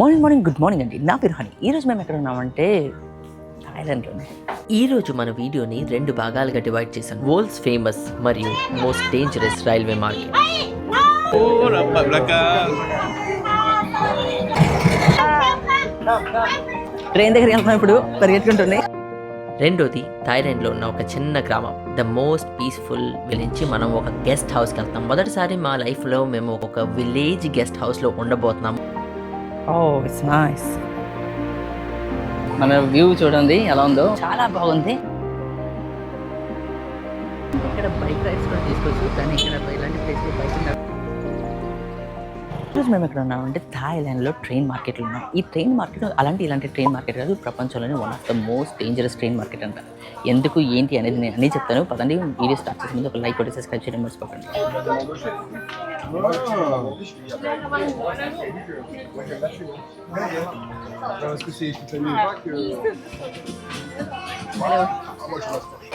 Morning morning good morning అండి. నా పేరు హనీ. ఈరోజు మేము ఎక్కడ ఉన్నామంటే థాయిలాండ్లోనే. ఈ రోజు మన వీడియోని రెండు భాగాలుగా డివైడ్ చేశాను వరల్డ్స్ ఫేమస్ మరియు most dangerous railway market. Train దగ్గరికి వెళ్తున్నాం ఇప్పుడు. పరిగెత్తుకుంటుంది రెండోది థాయిలాండ్లో ఉన్న ఒక చిన్న గ్రామం. ద మోస్ట్ పీస్ఫుల్ విలేజ్ మనం ఒక గెస్ట్ హౌస్కి వెళ్తాం. మొదటిసారి మా లైఫ్లో మేము ఒక విలేజ్ గెస్ట్ హౌస్లో ఉండబోతున్నాం. ఓ ఇట్స్ నైస్ మన వ్యూ చూడండి ఎలా ఉందో? చాలా బాగుంది. ఇక్కడ బైక్ రైడ్స్ కూడా తీసుకోవచ్చు. కానీ ఇక్కడ ఇలాంటి ప్లేస్లో బైక్ ఈరోజు మేము ఎక్కడ ఉన్నామంటే థాయిలాండ్లో ట్రైన్ మార్కెట్లో ఉన్నాం ఈ ట్రైన్ మార్కెట్ అలాంటి ఇలాంటి ట్రైన్ మార్కెట్ కాదు ప్రపంచంలోనే one of the most dangerous train market అంట. ఎందుకు ఏంటి అనేది నేను అన్నీ చెప్తాను. పదండి వీడియో స్టార్ట్ చేసే ముందు ఒక లైక్ కొట్టి సబ్స్క్రైబ్ చేయడం మర్చిపోకండి. Hello.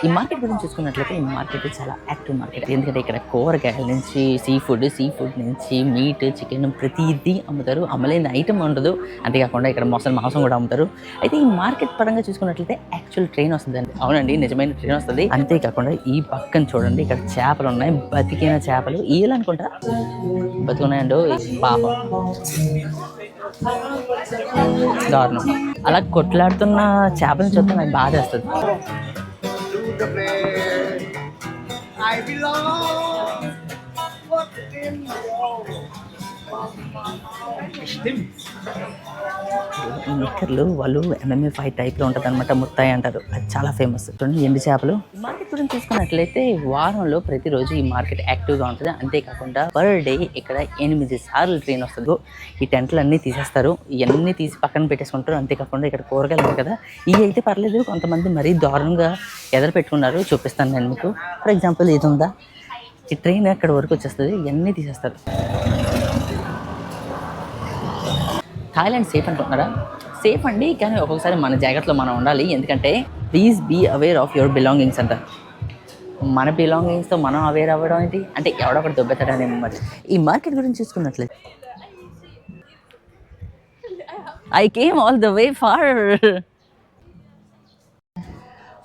ఈ మార్కెట్ గురించి చూసుకున్నట్లయితే ఈ మార్కెట్ చాలా యాక్టివ్ మార్కెట్ ఎందుకంటే ఇక్కడ కూరగాయల నుంచి సీ ఫుడ్ సీ ఫుడ్ నుంచి మీట్ చికెన్ ప్రతిదీ అమ్ముతారు. అమ్మలేని ఐటమ్ ఉండదు. అంతేకాకుండా ఇక్కడ మొసలు మాంసం కూడా అమ్ముతారు. అయితే ఈ మార్కెట్ పరంగా చూసుకున్నట్లయితే యాక్చువల్ ట్రైన్ వస్తుందండి. అవునండి నిజమైన ట్రైన్ వస్తుంది. అంతేకాకుండా ఈ పక్కన చూడండి ఇక్కడ చేపలు ఉన్నాయి. బతికిన చేపలు. ఈలు అనుకుంటా బతుకున్నాయండో? పాపం. దారుణం. అలా కొట్లాడుతున్న చేపలను చూస్తే నాకు బాధ వేస్తుంది. ఈ నిక్కర్లు వాళ్ళు ఎంఎంఏ ఫైవ్ టైప్లో ఉంటుంది అనమాట ముత్తాయి అంటారు. అది చాలా ఫేమస్ చూడండి ఎండు చేపలు. మార్కెట్ గురించి చూసుకున్నట్లయితే వారంలో ప్రతిరోజు ఈ మార్కెట్ యాక్టివ్గా ఉంటుంది. అంతేకాకుండా పర్ డే ఇక్కడ ఎనిమిది సార్లు ట్రైన్ వస్తుంది. ఈ టెంట్లు అన్నీ తీసేస్తారు. ఇవన్నీ తీసి పక్కన పెట్టేసుకుంటారు. అంతేకాకుండా ఇక్కడ కూరగాయలు ఉన్నాయి కదా. ఇవి అయితే పర్లేదు కొంతమంది మరీ దారుణంగా ఎదురు పెట్టుకున్నారు. చూపిస్తాను నేను మీకు. ఫర్ ఎగ్జాంపుల్ ఇది ఉందా? ఈ ట్రైన్ అక్కడ వరకు వచ్చేస్తుంది. ఇవన్నీ తీసేస్తారు. థాయిలాండ్ సేఫ్ అనుకుంటున్నారా? సేఫ్ అండి కానీ ఒక్కొక్కసారి మన జాగ్రత్తలో మనం ఉండాలి. ఎందుకంటే please be aware of your belongings అంట. మన బిలాంగింగ్స్తో మనం అవేర్ అవ్వడం ఏంటి? అంటే ఎవడొకటి దొబ్బెత్తడానేమో మరి. ఈ మార్కెట్ గురించి చూసుకున్నట్లయితే I came all the way far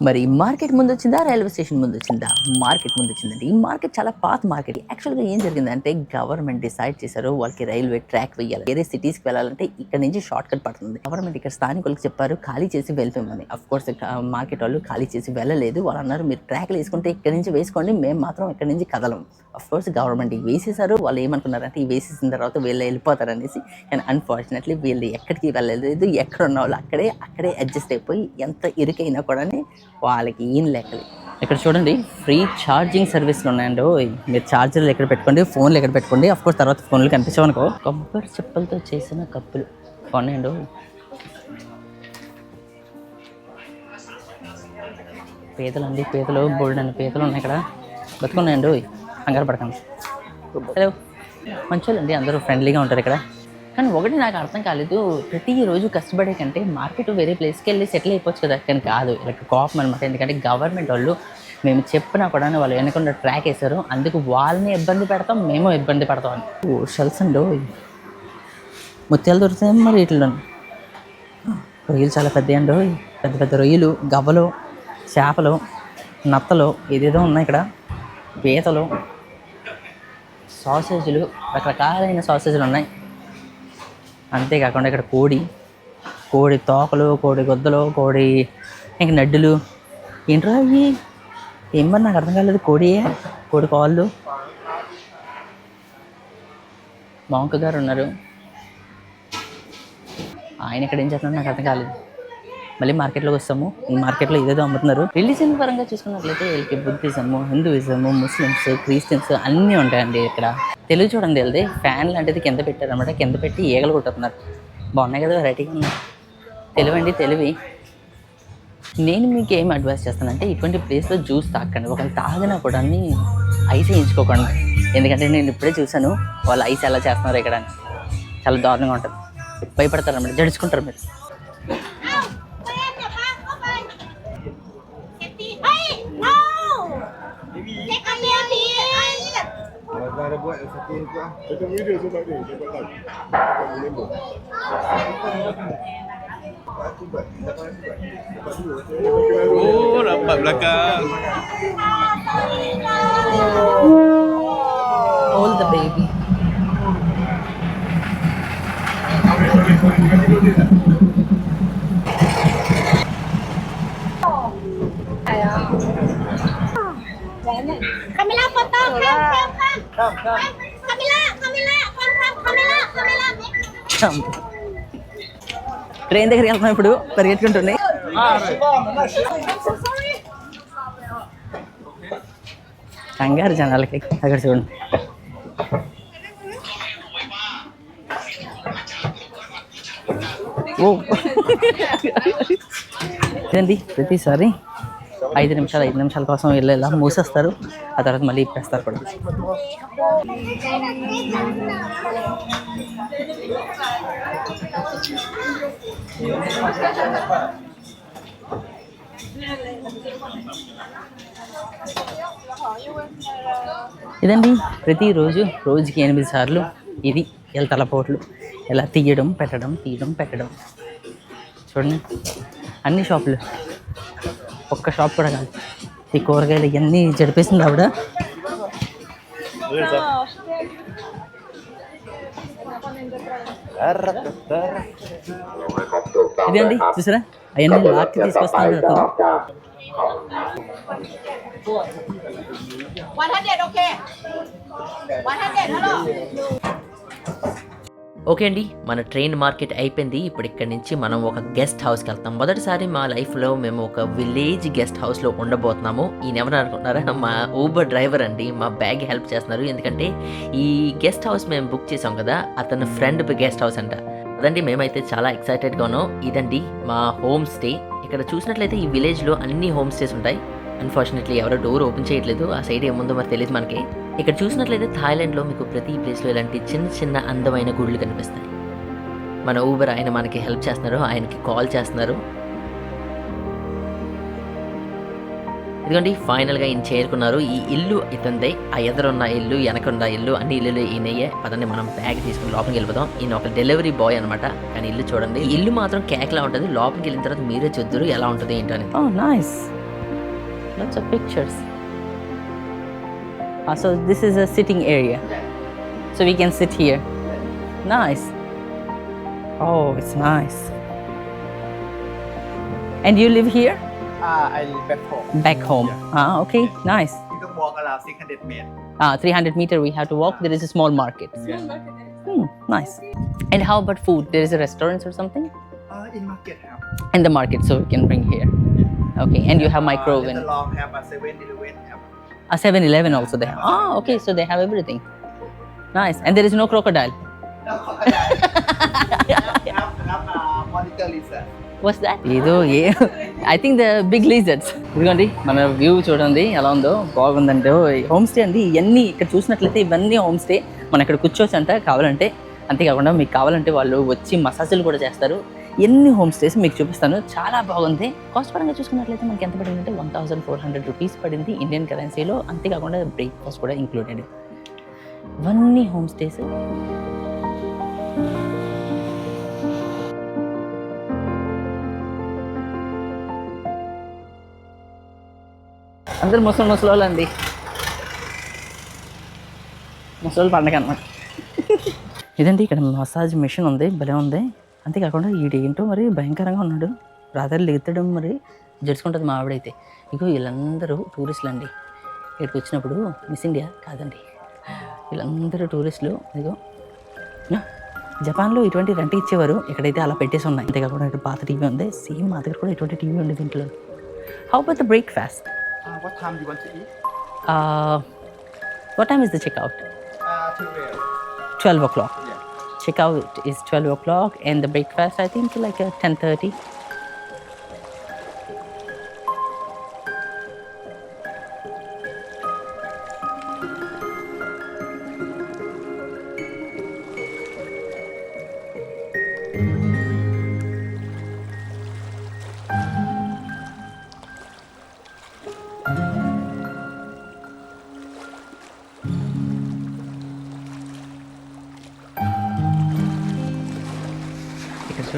మరి మార్కెట్ ముందు వచ్చిందా రైల్వే స్టేషన్ ముందు వచ్చిందా మార్కెట్ ముందు వచ్చిందండి ఈ మార్కెట్ చాలా పాత మార్కెట్. యాక్చువల్గా ఏం జరిగిందంటే గవర్నమెంట్ డిసైడ్ చేశారు వాళ్ళకి రైల్వే ట్రాక్ వేయాలి వేరే సిటీస్కి వెళ్ళాలంటే ఇక్కడ నుంచి షార్ట్ కట్ పడుతుంది. గవర్నమెంట్ ఇక్కడ స్థానికులకు చెప్పారు ఖాళీ చేసి వెళ్ళిపోమని అఫ్ కోర్స్ మార్కెట్ వాళ్ళు ఖాళీ చేసి వెళ్ళలేదు. వాళ్ళు అన్నారు మీరు ట్రాక్లు వేసుకుంటే ఇక్కడ నుంచి వేసుకోండి మేము మాత్రం ఇక్కడ నుంచి కదలం. అఫ్ కోర్స్ గవర్నమెంట్ వేసేసారు వాళ్ళు ఏమనుకున్నారంటే ఈ వేసేసిన తర్వాత వీళ్ళు వెళ్ళిపోతారనేసి కానీ అన్ఫార్చునేట్లీ వీళ్ళు ఎక్కడికి వెళ్ళలేదు. ఎక్కడ ఉన్న వాళ్ళు అక్కడే అక్కడే అడ్జస్ట్ అయిపోయి ఎంత ఇరుకైనా కూడా వాళ్ళకి ఏం లెక్కలు? ఇక్కడ చూడండి ఫ్రీ ఛార్జింగ్ సర్వీస్లు ఉన్నాయండి. ఓయ్ మీరు ఛార్జర్లు ఎక్కడ పెట్టుకోండి? ఫోన్లు ఎక్కడ పెట్టుకోండి? అఫ్ కోర్స్ తర్వాత ఫోన్లు కనిపించవనుకో కొబ్బరి చెప్పులతో చేసిన కప్పులు. కొనండి. ఓయ్. పీతలు అండి పీతలు బోల్డ్ అండి పీతలు ఉన్నాయి ఇక్కడ. బతుకున్నాయండి కంగారు పడకండి. హలో మంచోళ్ళండి అందరూ ఫ్రెండ్లీగా ఉంటారు ఇక్కడ. కానీ ఒకటి నాకు అర్థం కాలేదు. ప్రతిరోజు కష్టపడే కంటే మార్కెట్ వేరే ప్లేస్కి వెళ్ళి సెటిల్ అయిపోవచ్చు కదా. కానీ కాదు ఇలా కోపం అనమాట ఎందుకంటే గవర్నమెంట్ వాళ్ళు మేము చెప్పినా కూడా వాళ్ళు వెనకుండా ట్రాక్ వేశారు. అందుకు వాళ్ళని ఇబ్బంది పెడతాం మేము ఇబ్బంది పడతాం అని. ఓ షెల్స్ అండి ముత్యాలు దొరుకుతాయి మరి వీటిలో రొయ్యలు చాలా పెద్ద అండి పెద్ద పెద్ద రొయ్యలు గవ్వలు చేపలు నత్తలు ఏదేదో ఉన్నాయి ఇక్కడ. పీతలు సాసేజీలు రకరకాలైన సాసేజీలు ఉన్నాయి. అంతేకాకుండా ఇక్కడ కోడి కోడి తోకలు కోడి గుద్దలు కోడి ఇంక నడ్డులు. ఏంట్రా అవి ఏమని నాకు అర్థం కాలేదు. కోడియే కోడి కాళ్ళు. మాంక గారు ఉన్నారు. ఆయన ఇక్కడ ఏం చేస్తున్నారు నాకు అర్థం కాలేదు. మళ్ళీ మార్కెట్లోకి వస్తాము. ఈ మార్కెట్లో ఏదేదో అమ్ముతున్నారు. రిలీజియన్ పరంగా చూసుకున్నట్లయితే వీళ్ళకి బుద్ధిజము హిందూయిజము ముస్లిమ్స్ క్రిస్టియన్స్ అన్నీ ఉంటాయండి ఇక్కడ. తెలుగు చూడండి వెళ్తే ఫ్యాన్ లాంటిది కింద పెట్టారనమాట. కింద పెట్టి ఈగలు కొట్టుతున్నారు బాగున్నాయి కదా వెరైటీగా ఉన్నాయి. తెలివండి తెలివి. నేను మీకు ఏం అడ్వైస్ చేస్తానంటే ఇటువంటి ప్లేస్లో జ్యూస్ తాకండి. ఒకవేళ తాగినా కూడా ఐస్ వేయించుకోకండి ఎందుకంటే నేను ఇప్పుడే చూశాను వాళ్ళు ఐస్ ఎలా చేస్తున్నారు ఇక్కడ అని. చాలా దారుణంగా ఉంటుంది. భయపడతారు అన్నమాట జడుచుకుంటారు మీరు. Video sebab Oh, rapat belakang. Hold the baby. Kami lapor tau, kam, kam, kam. Train దగ్గరికి వెళ్తున్నాం ఇప్పుడు పరిగెట్టుకుంటుంది కంగారు జనాలకి అక్కడ చూడండి ఓ ఇదండి ప్రతిసారి ఐదు నిమిషాలు ఐదు నిమిషాల కోసం వెళ్ళేలా మూసేస్తారు. ఆ తర్వాత మళ్ళీ ఇప్పేస్తారు కూడా. ఇదండి ప్రతిరోజు రోజుకి ఎనిమిది సార్లు ఇది ఇలా తలపోట్లు ఇలా తీయడం పెట్టడం తీయడం పెట్టడం. చూడండి అన్ని షాపులు. ఒక్క షాప్ కూడా కాదు. ఈ కూరగాయలు ఇవన్నీ జడిపేసింది ఆవిడ. ఇదండి చూసారా? అవన్నీ లాక్కి తీసుకొస్తాను అతను One hundred okay. One hundred hello. Okay అండి మన ట్రైన్ మార్కెట్ అయిపోయింది. ఇప్పుడు ఇక్కడ నుంచి మనం ఒక గెస్ట్ హౌస్కి వెళ్తాం. మొదటిసారి మా లైఫ్లో మేము ఒక విలేజ్ గెస్ట్ హౌస్లో ఉండబోతున్నాము. ఈయన ఎవరు అనుకుంటున్నారా? మా ఊబర్ డ్రైవర్ అండి. మా బ్యాగ్ హెల్ప్ చేస్తున్నారు. ఎందుకంటే ఈ గెస్ట్ హౌస్ మేము బుక్ చేసాం కదా అతని ఫ్రెండ్ గెస్ట్ హౌస్ అంట. అదండి మేమైతే చాలా ఎక్సైటెడ్గా ఉన్నాం. ఇదండి మా హోమ్ స్టే. ఇక్కడ చూసినట్లయితే ఈ విలేజ్లో అన్ని హోమ్ స్టేస్ ఉంటాయి. అన్ఫార్చునేట్లీ ఎవరో డోర్ ఓపెన్ చేయట్లేదు. ఆ సైడ్ ఏముందో మరి తెలియదు మనకి. ఇక్కడ చూసినట్లయితే థాయిలాండ్లో మీకు ప్రతి ప్లేస్లో ఇలాంటి చిన్న చిన్న అందమైన గుళ్ళు కనిపిస్తాయి. మన ఊబర్ ఆయన మనకి హెల్ప్ చేస్తున్నారు. ఆయనకి కాల్ చేస్తున్నారు. ఎందుకంటే ఫైనల్గా ఈయన చేరుకున్నారు. ఈ ఇల్లు ఇతందే. ఆ ఎదురున్న ఇల్లు వెనకున్న ఇల్లు అన్ని ఇల్లులు ఈయనయ్యే. పదండి మనం బ్యాగ్ తీసుకుని లోపలికి వెళ్ళిపోదాం. ఈయన ఒక డెలివరీ బాయ్ అనమాట కానీ ఇల్లు చూడండి. ఇల్లు మాత్రం కేక్లా ఉంటుంది. లోపలికి వెళ్ళిన తర్వాత మీరే చూద్దరు ఎలా ఉంటుంది ఏంటో అని Oh. Lots of pictures. Ah, so this is a sitting area. So we can sit here. Nice. Oh, it's nice. And you live here? Ah, I live back home. Back home. Ah, okay, nice. You can walk around 600 meters. Ah, 300 meter we have to walk. There is a small market. Hmm, nice. And how about food? There is a restaurant or something? Uh, in market have. In the market, so we can bring here. Okay, and you have Uh, micro oven. Little long have a 7 Eleven have. A 7 Eleven also they have. Ah, okay, so they have everything. Nice. And there is no crocodile. No crocodile. have, have uh, monitor lizard. What's that? ఏదో ఏ I think the big lizards ఇదిగోండి మన view చూడండి ఎలా ఉందో బాగుందంటే home stay అండి ఇవన్నీ ఇక్కడ చూసినట్లయితే ఇవన్నీ హోమ్ స్టే మనం ఇక్కడ కూర్చోవచ్చు అంట కావాలంటే అంతేకాకుండా మీకు కావాలంటే వాళ్ళు వచ్చి మసాజులు కూడా చేస్తారు ఎన్ని హోమ్ స్టేస్ మీకు చూపిస్తాను చాలా బాగుంది. కాస్ట్ పరంగా చూసుకున్నట్లయితే మనకి ఎంత పడిందంటే one thousand four hundred rupees పడింది ఇండియన్ కరెన్సీలో అంతేకాకుండా బ్రేక్ఫాస్ట్ కూడా ఇంక్లూడెడ్ ఇవన్నీ హోమ్ స్టేస్ అందరు ముసలి ముసలి అండి ముసలి పండగ అనమాట ఇదండి ఇక్కడ మసాజ్ మిషన్ ఉంది? భలే ఉంది. అంతేకాకుండా ఈడు ఏంటో మరి భయంకరంగా ఉన్నాడు. రాత్రి లెగుతడం మరి జడుచుకుంటుంది మా ఆవిడైతే. ఇగో వీళ్ళందరూ టూరిస్టులు అండి ఇక్కడికి వచ్చినప్పుడు మిస్ ఇండియా కాదండి. వీళ్ళందరూ టూరిస్టులు ఇదిగో. జపాన్లో ఇటువంటి రెంట్ ఇచ్చేవారు ఇక్కడైతే అలా పెట్టేసి ఉన్నాయి. అంతేకాకుండా ఇక్కడ పాత టీవీ ఉంది. సేమ్ మా దగ్గర కూడా ఇటువంటి టీవీ ఉంది దీంట్లో. How about the breakfast Uh, what time you want to eat? Uh, checkout? Uh, 12. 12 o'clock. Yeah. Checkout is 12 o'clock and the breakfast I think like uh, 10.30.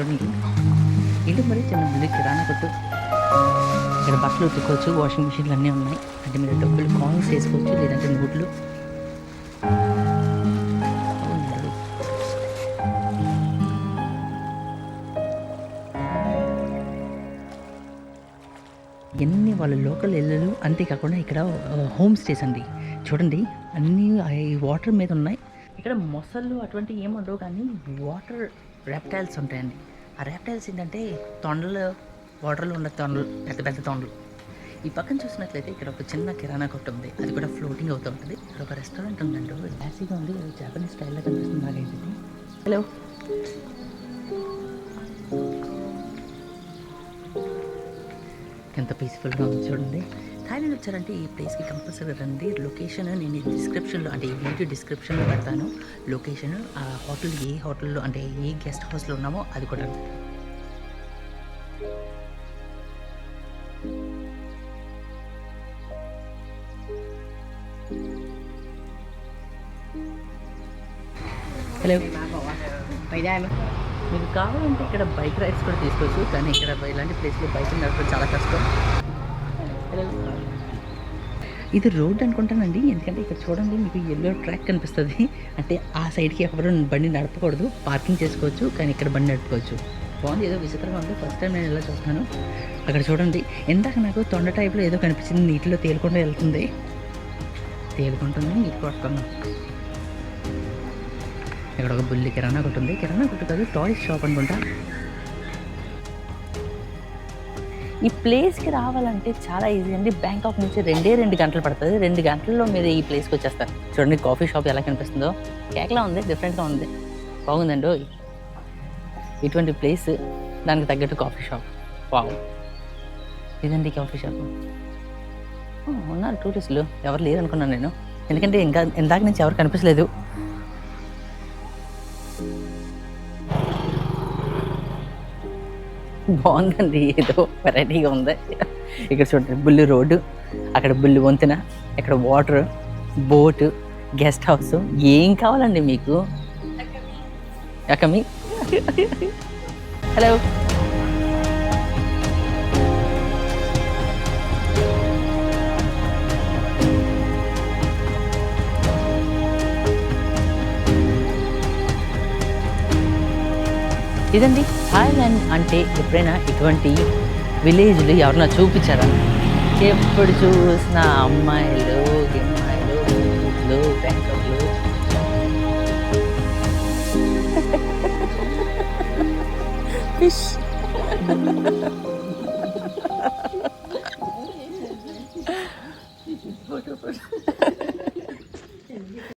చూడండి ఇల్లు మరి చిన్న బిల్లు కిరాణా కొట్టు. ఇక్కడ బట్టలు ఉతుక్కోవచ్చు వాషింగ్ మిషన్లు అన్నీ ఉన్నాయి. అంటే మీరు డబ్బులు కాయిన్స్ వేసుకోవచ్చు లేదంటే నోట్లు. ఎన్ని వాళ్ళ లోకల్ ఇళ్ళు అంతేకాకుండా ఇక్కడ హోమ్ స్టేస్ అండి. చూడండి అన్నీ వాటర్ మీద ఉన్నాయి. ఇక్కడ మొసళ్ళు అటువంటి ఏముండవు కానీ వాటర్ రెప్టైల్స్ ఉంటాయండి. ఆ రెప్టైల్స్ ఏంటంటే తొండలు వాటర్లో ఉన్న తొండలు పెద్ద పెద్ద తొండలు. ఈ పక్కన చూసినట్లయితే ఇక్కడ ఒక చిన్న కిరాణా కొట్టు ఉంది. అది కూడా ఫ్లోటింగ్ అవుతూ ఉంటుంది. ఇక్కడ ఒక రెస్టారెంట్ ఉందండి. క్లాసీగా ఉంది. జాపనీస్ స్టైల్లో కనిపిస్తుంది నాకైతే. హలో ఎంత పీస్ఫుల్గా ఉంది చూడండి. థాయిలాండ్ వచ్చారంటే ఈ ప్లేస్కి కంపల్సరీ రండి. లొకేషన్ నేను డిస్క్రిప్షన్లో అంటే ఈ వీడియో డిస్క్రిప్షన్లో పెడతాను. లొకేషన్ ఆ హోటల్ ఏ హోటల్లో అంటే ఏ గెస్ట్ హౌస్లో ఉన్నామో అది కూడా హలో మీకు కావాలంటే ఇక్కడ బైక్ రైడ్స్ కూడా తీసుకోవచ్చు. కానీ ఇక్కడ ఇలాంటి ప్లేస్లో బైక్ నడపడం చాలా కష్టం. ఇది రోడ్ అనుకుంటానండి. ఎందుకంటే ఇక్కడ చూడండి మీకు ఎల్లో ట్రాక్ కనిపిస్తుంది. అంటే ఆ సైడ్కి ఎవరు బండి నడపకూడదు. పార్కింగ్ చేసుకోవచ్చు కానీ ఇక్కడ బండి నడుపుకోవచ్చు. బాగుంది. ఏదో విచిత్రంగా ఉంది. ఫస్ట్ టైం నేను ఇలా చూస్తాను అక్కడ చూడండి. ఇందాక నాకు తొండ టైప్లో ఏదో కనిపించింది. నీటిలో తేలుకుండా వెళ్తుంది. తేలుకుంటుంది నీటి కొడుతున్నాను ఇక్కడ ఒక బుల్లి కిరాణా కొట్టుంది కిరాణా కొట్టు కాదు టాయ్స్ షాప్ అనుకుంటా. ఈ ప్లేస్కి రావాలంటే చాలా ఈజీ అండి. బ్యాంకాక్ నుంచి రెండే రెండు గంటలు పడుతుంది. రెండు గంటల్లో మీరు ఈ ప్లేస్కి వచ్చేస్తారు. చూడండి కాఫీ షాప్ ఎలా కనిపిస్తుందో. కేక్లా ఉంది డిఫరెంట్గా ఉంది. బాగుందండి ఇటువంటి ప్లేస్ దానికి తగ్గట్టు కాఫీ షాప్ వావ్ ఇదండి కాఫీ షాప్ ఉన్నారు టూరిస్టులు ఎవరు లేరు అనుకున్నాను నేను. ఎందుకంటే ఇంకా ఇందాక నుంచి ఎవరు కనిపించలేదు. బాగుందండి. ఏదో వెరైటీగా ఉంది. ఇక్కడ చూడండి బుల్లి రోడ్డు అక్కడ బుల్లి వంతెన ఇక్కడ వాటర్ బోట్ గెస్ట్ హౌస్. ఏం కావాలండి మీకు? ఎకమి హలో. ఇదండి. థాయిలాండ్ అంటే ఎప్పుడైనా ఇటువంటి విలేజ్లు ఎవరన్నా చూపించారా? ఎప్పుడు చూసిన అమ్మాయిలు గిమ్మాయిలు బ్యాంకులు ఫిష్